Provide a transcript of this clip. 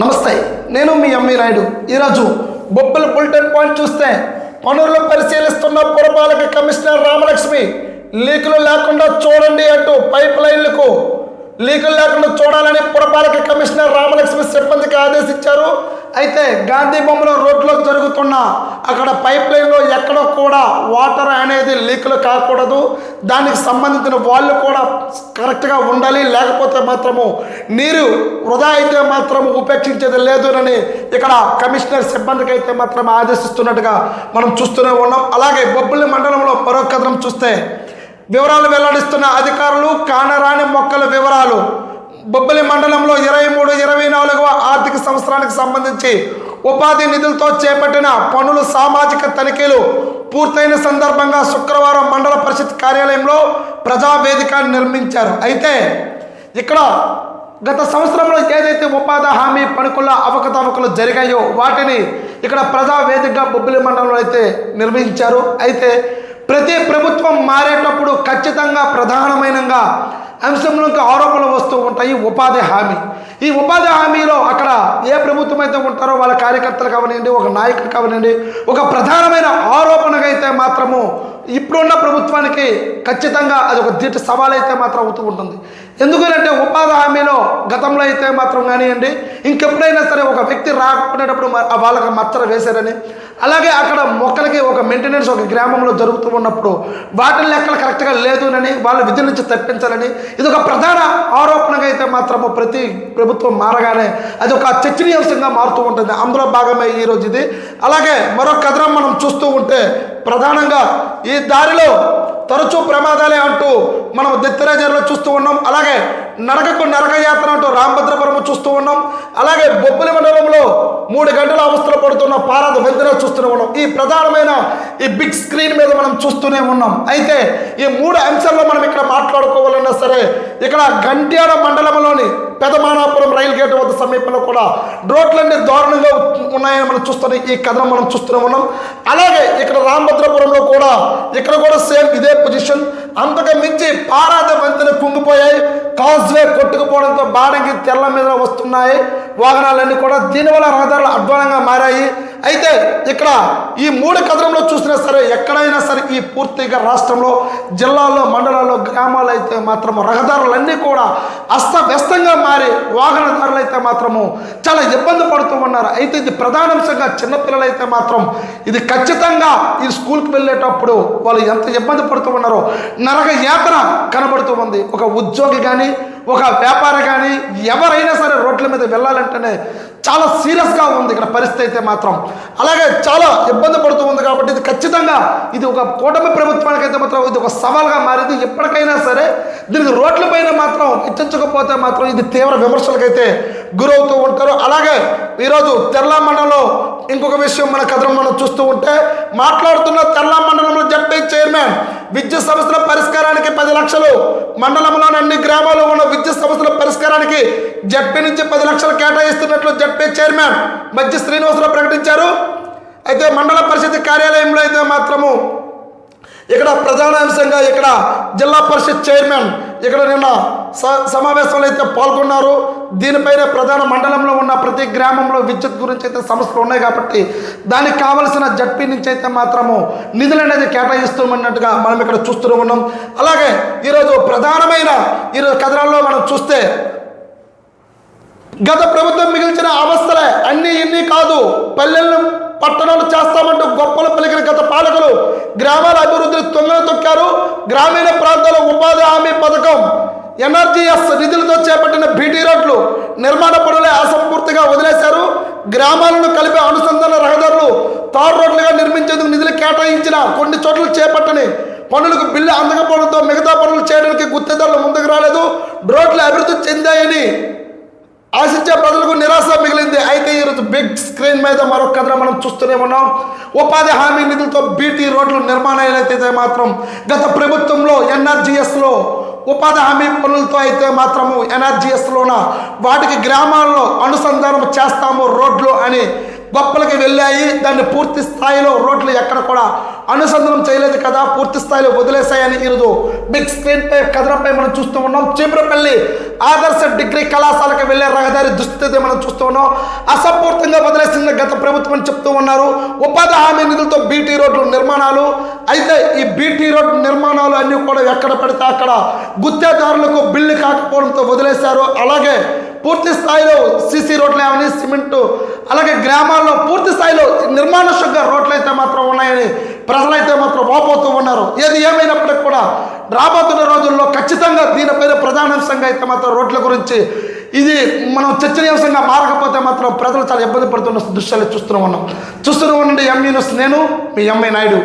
నమస్తే నేను మీ ఎంవి నాయుడు. ఈరోజు బొబ్బల బులెటిన్ పాయింట్ చూస్తే పనుల్లో పరిశీలిస్తున్న పురపాలక కమిషనర్ రామలక్ష్మి లీకులు లేకుండా చూడండి అంటూ పైప్ లైన్లకు లీకులు లేకుండా చూడాలని పురపాలక కమిషనర్ రామలక్ష్మి సిబ్బందికి ఆదేశించారు. అయితే గాంధీ బొమ్మలో రోడ్లో జరుగుతున్న అక్కడ పైప్ లైన్లో ఎక్కడ కూడా వాటర్ అనేది లీకులు కాకూడదు. దానికి సంబంధించిన వాళ్ళు కూడా కరెక్ట్గా ఉండాలి. లేకపోతే మాత్రము నీరు వృధా అయితే మాత్రం ఉపేక్షించేది లేదునని ఇక్కడ కమిషనర్ సిబ్బందికి అయితే మాత్రం ఆదేశిస్తున్నట్టుగా మనం చూస్తూనే ఉన్నాం. అలాగే బొబ్బుల్లి మండలంలో మరో కథనం చూస్తే వివరాలు వెల్లడిస్తున్న అధికారులు కానరాని మొక్కల వివరాలు బొబ్బిలి మండలంలో ఇరవై మూడు ఇరవై నాలుగవ ఆర్థిక సంవత్సరానికి సంబంధించి ఉపాధి నిధులతో చేపట్టిన పనులు సామాజిక తనిఖీలు పూర్తయిన సందర్భంగా శుక్రవారం మండల పరిషత్ కార్యాలయంలో ప్రజావేదిక నిర్మించారు. అయితే ఇక్కడ గత సంవత్సరంలో ఏదైతే ఉపాధి హామీ పనుకుల అవకతవకలు జరిగాయో వాటిని ఇక్కడ ప్రజావేదికగా బొబ్బిలి మండలంలో అయితే నిర్వహించారు అయితే ప్రతి ప్రభుత్వం మారేటప్పుడు ఖచ్చితంగా ప్రధానమైనగా అంశంలోకి ఆరోపణలు వస్తూ ఉంటాయి. ఉపాధి హామీ. ఈ ఉపాధి హామీలో అక్కడ ఏ ప్రభుత్వం అయితే ఉంటారో వాళ్ళ కార్యకర్తలు కావనండి ఒక నాయకుడు కావనండి ఒక ప్రధానమైన ఆరోపణగా అయితే మాత్రము ఇప్పుడున్న ప్రభుత్వానికి ఖచ్చితంగా అది ఒక దీటి సవాల్ అయితే మాత్రం అవుతూ ఉంటుంది. ఎందుకంటే ఉపాధి హామీలో గతంలో అయితే మాత్రం కానివ్వండి ఇంకెప్పుడైనా సరే ఒక వ్యక్తి రాకపోయేటప్పుడు వాళ్ళకి మచ్చర వేశారని అలాగే అక్కడ మొక్కలకి ఒక మెయింటెనెన్స్ ఒక గ్రామంలో జరుగుతూ ఉన్నప్పుడు వాటి లెక్కలు కరెక్ట్గా లేదునని వాళ్ళ విధి నుంచి తప్పించాలని ఇది ఒక ప్రధాన ఆరోపణగా అయితే మాత్రము ప్రతి ప్రభుత్వం మారగానే అది ఒక చర్చనీయాంశంగా మారుతూ ఉంటుంది. అందులో భాగమే ఈరోజు ఇది. అలాగే మరో కథనం మనం చూస్తూ ఉంటే ప్రధానంగా ఈ దారిలో తరచూ ప్రమాదాలే అంటూ మనం దెత్తరాజర్లో చూస్తూ ఉన్నాం. అలాగే నరకకు నరక యాత్ర అంటూ రామభద్రపురం చూస్తూ ఉన్నాం. అలాగే బొబ్బిలి మండలంలో మూడు గంటల అవస్థలు పడుతున్న పారాద వంతెన చూస్తూనే ఉన్నాం. ఈ ప్రధానమైన ఈ బిగ్ స్క్రీన్ మీద మనం చూస్తూనే ఉన్నాం. అయితే ఈ మూడు అంశాల్లో మనం ఇక్కడ మాట్లాడుకోవాలన్నా సరే ఇక్కడ గంట్యాడ మండలంలోని పెదమానాపురం రైలు గేట్ వద్ద సమీపంలో కూడా రోడ్లన్నీ దారుణంగా ఉన్నాయని మనం చూస్తున్న ఈ కథనం మనం చూస్తూనే ఉన్నాం. అలాగే ఇక్కడ రామభద్రపురంలో కూడా ఇక్కడ కూడా సేమ్ ఇదే పొజిషన్. అంతకు మించి పారాద వంతెన కుంగిపోయాయి. కాజ్వే కొట్టుకుపోవడంతో బాడంగి తెల్ల మీద వస్తున్నాయి. వాహనాలన్నీ కూడా దీనివల్ల రహదారులు అధ్వానంగా మారాయి. అయితే ఇక్కడ ఈ మూడు కథనంలో చూసినా సరే ఎక్కడైనా సరే ఈ పూర్తిగా రాష్ట్రంలో జిల్లాల్లో మండలాల్లో గ్రామాలు అయితే మాత్రం రహదారులన్నీ కూడా అస్తవ్యస్తంగా మారి వాహనదారులు అయితే మాత్రము చాలా ఇబ్బంది పడుతూ ఉన్నారు. అయితే ఇది ప్రధానాంశంగా చిన్నపిల్లలు అయితే మాత్రం ఇది ఖచ్చితంగా ఈ స్కూల్కి వెళ్ళేటప్పుడు వాళ్ళు ఎంత ఇబ్బంది పడుతూ ఉన్నారో నరక యాతన కనబడుతూ ఉంది. ఒక ఉద్యోగి కానీ ఒక వ్యాపార కానీ ఎవరైనా సరే రోడ్ల మీద వెళ్ళాలంటేనే చాలా సీరియస్గా ఉంది ఇక్కడ పరిస్థితి అయితే మాత్రం. అలాగే చాలా ఇబ్బంది పడుతూ ఉంది కాబట్టి ఇది ఖచ్చితంగా ఇది ఒక కూటమి ప్రభుత్వానికి అయితే మాత్రం ఇది ఒక సవాల్గా మారింది. ఎప్పటికైనా సరే దీనికి రోడ్ల పైన మాత్రం ఇచ్చించకపోతే మాత్రం ఇది తీవ్ర విమర్శలకైతే గురవుతూ ఉంటారు. అలాగే ఈరోజు తెర్లా మండలంలో ఇంకొక విషయం మన కథనం మనం చూస్తూ ఉంటే మాట్లాడుతున్న తెర్లా మండలంలో చైర్మన్ విద్యుత్ సమస్యల పరిష్కారానికి పది లక్షలు. మండలంలోని అన్ని గ్రామాల్లో ఉన్న విద్యుత్ సమస్యల పరిష్కారానికి జడ్పీ నుంచి పది లక్షలు కేటాయిస్తున్నట్లు జడ్పీ చైర్మన్ మధ్య శ్రీనివాసరావు ప్రకటించారు. అయితే మండల పరిషత్ కార్యాలయంలో అయితే మాత్రము ఇక్కడ ప్రధాన అంశంగా ఇక్కడ జిల్లా పరిషత్ చైర్మన్ ఇక్కడ నిన్న స- సమావేశంలో అయితే పాల్గొన్నారు. దీనిపైన ప్రధాన మండలంలో ఉన్న ప్రతి గ్రామంలో విద్యుత్ గురించి అయితే సమస్యలు ఉన్నాయి కాబట్టి దానికి కావలసిన జడ్పీ నుంచి అయితే మాత్రము నిధులు అనేది కేటాయిస్తున్నట్టుగా మనం ఇక్కడ చూస్తూనే ఉన్నాం. అలాగే ఈరోజు ప్రధానమైన ఈరోజు కథనాల్లో మనం చూస్తే గత ప్రభుత్వం మిగిల్చిన అవస్థలే అన్ని ఇన్ని కాదు. పల్లెలను పట్టణాలు చేస్తామంటూ గొప్పలు పలికిన గత పాలకులు గ్రామాల అభివృద్ధిని తొంగలు తొక్కారు. గ్రామీణ ప్రాంతాల ఉపాధి హామీ పథకం ఎన్ఆర్జీఎస్ నిధులతో చేపట్టిన బీటీ రోడ్లు నిర్మాణ పనులే అసంపూర్తిగా వదిలేశారు. గ్రామాలను కలిపే అనుసంధాన రహదారులు తాడు రోడ్లుగా నిర్మించేందుకు నిధులు కేటాయించిన కొన్ని చోట్ల చేపట్టని పనులకు బిల్లు అందకపోవడంతో మిగతా పనులు చేయడానికి గుత్తేదారులు ముందుకు రాలేదు. రోడ్లు అభివృద్ధి చెందాయని ఆశించే ప్రజలకు నిరాశ మిగిలింది. అయితే ఈరోజు బిగ్ స్క్రీన్ మీద మరొక కథ మనం చూస్తూనే ఉన్నాం. ఉపాధి హామీ నిధులతో బీటీ రోడ్లు నిర్మాణాలైతే మాత్రం గత ప్రభుత్వంలో ఎన్ఆర్జీఎస్లో ఉపాధి హామీ పనులతో అయితే మాత్రము ఎన్ఆర్జీఎస్లోన వాటికి గ్రామాల్లో అనుసంధానం చేస్తాము రోడ్లు అని గొప్పలకి వెళ్ళాయి. దాన్ని పూర్తి స్థాయిలో రోడ్లు ఎక్కడ కూడా అనుసంధానం చేయలేదు కదా పూర్తి స్థాయిలో వదిలేశాయని ఈరోజు బిగ్ స్క్రీన్ పై కథనంపై మనం చూస్తూ ఉన్నాం. చీపురపల్లి ఆదర్శ డిగ్రీ కళాశాలకు వెళ్ళే రహదారి దుస్థితి మనం చూస్తూ ఉన్నాం. అసంపూర్తంగా వదిలేసింది గత ప్రభుత్వం చెప్తూ ఉన్నారు. ఉపాధి హామీ నిధులతో బీటీ రోడ్లు నిర్మాణాలు. అయితే ఈ బీటీ రోడ్ నిర్మాణాలు అన్నీ కూడా ఎక్కడ పడితే అక్కడ గుత్తేదారులకు బిల్లు కాకపోవడంతో వదిలేశారు. అలాగే పూర్తి స్థాయిలో సీసీ రోడ్లు ఏమని సిమెంటు అలాగే గ్రామాల్లో పూర్తి స్థాయిలో నిర్మానుష్యంగా రోడ్లు అయితే మాత్రం ఉన్నాయని ప్రజలైతే మాత్రం వాపోతూ ఉన్నారు. ఏది ఏమైనప్పటికీ కూడా రాబోతున్న రోజుల్లో ఖచ్చితంగా దీనిపైన ప్రధానాంశంగా అయితే మాత్రం రోడ్ల గురించి ఇది మనం చర్చనీయాంశంగా మారకపోతే మాత్రం ప్రజలు చాలా ఇబ్బంది పడుతున్న దృశ్యాలు చూస్తూనే ఉన్నాం. చూస్తూనే ఉండండి ఎంఈ నేను మీ ఎంఐ నాయుడు.